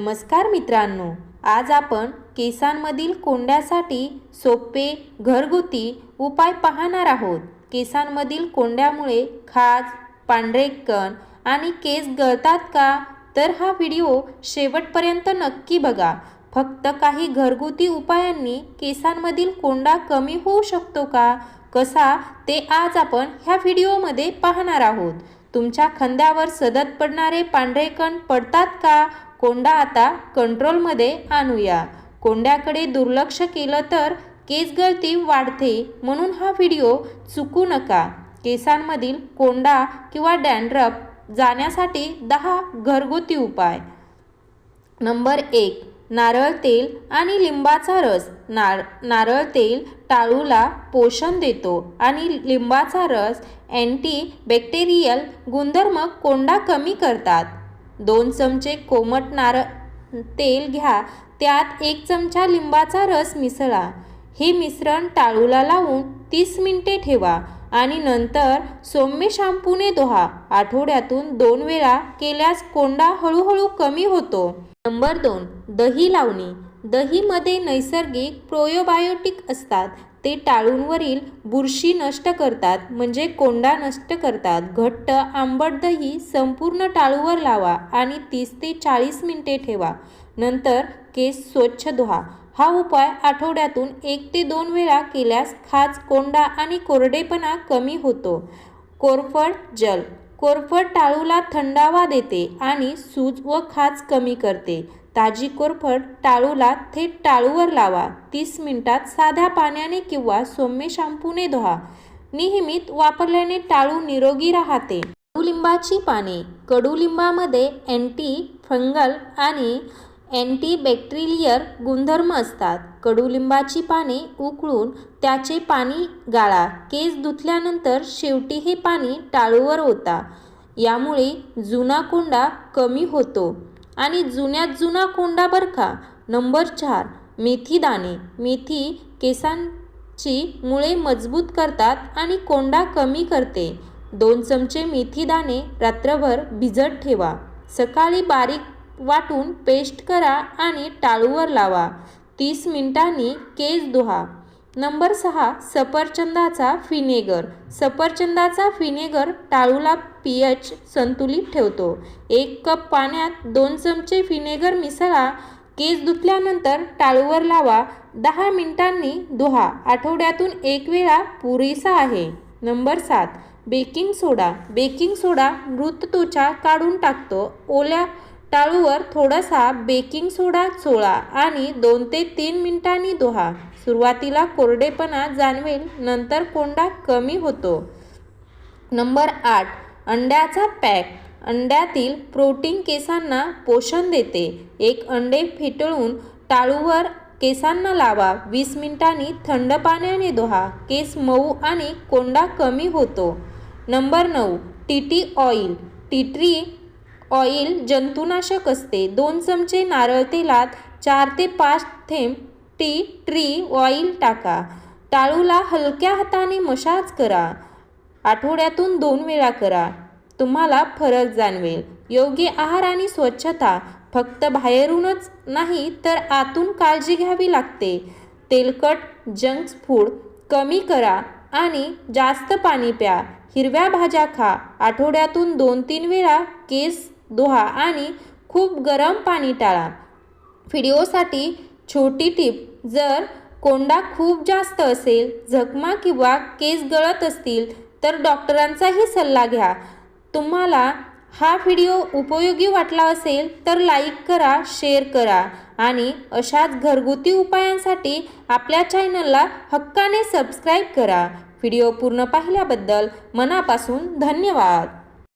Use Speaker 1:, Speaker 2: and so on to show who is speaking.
Speaker 1: नमस्कार मित्रांनो आज आपण केसांमधील कोंड्यासाठी सोपे घरगुती उपाय पाहणार आहोत. केसांमधील कोंड्यामुळे खाज पांढरे कण आणि केस गळतात का? तर हा व्हिडिओ शेवटपर्यंत नक्की बघा. फक्त काही घरगुती उपायांनी केसांमधील कोंडा कमी होऊ शकतो का? कसा? ते आज आपण ह्या व्हिडिओमध्ये पाहणार आहोत. तुमच्या खांद्यावर सतत पडणारे पांढरे कण पडतात का? कोंडा आता कंट्रोलमध्ये आणूया. कोंड्याकडे दुर्लक्ष केलं तर केस गळती वाढते म्हणून हा व्हिडिओ चुकू नका. केसांमधील कोंडा किंवा डॅन्ड्रफ जाण्यासाठी दहा घरगुती उपाय. नंबर एक नारळ तेल आणि लिंबाचा रस. नार नारळ तेल टाळूला पोषण देतो आणि लिंबाचा रस अँटी बॅक्टेरियल गुणधर्म कोंडा कमी करतात. दोन चमचे कोमट नारळ तेल घ्या त्यात एक चमचा लिंबाचा रस मिसळा. हे मिश्रण टाळूला लावून तीस मिनिटे ठेवा आणि नंतर सौम्य शॅम्पूने धुवा. आठवड्यातून दोन वेळा केल्यास कोंडा हळूहळू कमी होतो. नंबर दोन दही लावणी. दहीमध्ये नैसर्गिक प्रोयोबायोटिक असतात. ते टाळूंवरील बुरशी नष्ट करतात म्हणजे कोंडा नष्ट करतात. घट्ट आंबट दही संपूर्ण टाळूवर लावा आणि तीस ते चाळीस मिनिटे ठेवा. नंतर केस स्वच्छ धुवा. हा उपाय आठवड्यातून एक ते दोन वेळा केल्यास खाज कोंडा आणि कोरडेपणा कमी होतो. कोरफड जल. कोरफड टाळूला थंडावा देते आणि सूज व खाज कमी करते. ताजी कोरफड टाळूला थेट टाळूवर लावा. तीस मिनिटात साध्या पाण्याने किंवा सौम्य शॅम्पूने धुवा. नियमित वापरल्याने टाळू निरोगी राहते. कडुलिंबाची पाने. कडुलिंबामध्ये अँटी फंगल आणि अँटीबॅक्टेरियल गुणधर्म असतात. कडुलिंबाची पाने उकळून त्याचे पाणी गाळा. केस धुतल्यानंतर शेवटी हे पाणी टाळूवर होता यामुळे जुना कोंडा कमी होतो. आणि जुन्यात जुना कोंडा बरखा नंबर चार मेथी दाणे. मेथी केसांची मुळे मजबूत करतात आणि कोंडा कमी करते. दोन चमचे मेथी दाणे रात्रभर भिजत ठेवा. सकाळी बारीक वाटून पेस्ट करा आणि टाळूवर लावा. तीस मिनिटांनी केस धुवा. नंबर सहा सफरचंदाचा फिनेगर सफरचंदाचा फिनेगर टाळूला पी एच संतुलित ठेवतो. एक कप पाण्यात दोन चमचे फिनेगर मिसळा केस धुतल्यानंतर टाळूवर लावा. दहा मिनिटांनी धुवा. आठवड्यातून एक वेळा पुरेसा आहे. नंबर सात बेकिंग सोडा. बेकिंग सोडा मृत त्वचा काढून टाकतो. ओल्या टाळूवर थोडासा बेकिंग सोडा चोळा आणि दोन ते तीन मिनिटांनी धुवा. सुरुवातीला कोरडेपणा जाणवेल नंतर कोंडा कमी होतो. नंबर आठ अंड्याचा पॅक. अंड्यातील प्रोटीन केसांना पोषण देते. एक अंडे फेटळून टाळूवर केसांना लावा. वीस मिनिटांनी थंड पाण्याने धुवा. केस मऊ आणि कोंडा कमी होतो. नंबर नऊ TT oil. Tea tree oil जंतुनाशक असते. दोन चमचे नारळ तेलात चार ते पाच थेंब टी ट्री ऑइल टाका. टाळूला हलक्या हाताने मसाज करा. आठवड्यातून दोन वेळा करा. तुम्हाला फरक जाणवेल. योग्य आहार आणि स्वच्छता. फक्त बाहेरूनच नाही तर आतून काळजी घ्यावी लागते. तेलकट जंक फूड कमी करा आणि जास्त पाणी प्या. हिरव्या भाज्या खा. आठवड्यातून दोन तीन वेळा केस धुवा आणि खूप गरम पाणी टाळा. व्हिडिओसाठी छोटी टीप जर कोंडा खूप जास्त असेल जखमा किंवा केस गळत असतील तर डॉक्टरांचाही सल्ला घ्या. तुम्हाला हा व्हिडिओ उपयोगी वाटला असेल तर लाईक करा शेअर करा आणि अशाच घरगुती उपायांसाठी आपल्या चॅनलला हक्काने सबस्क्राईब करा. व्हिडिओ पूर्ण पाहिल्याबद्दल मनापासून धन्यवाद.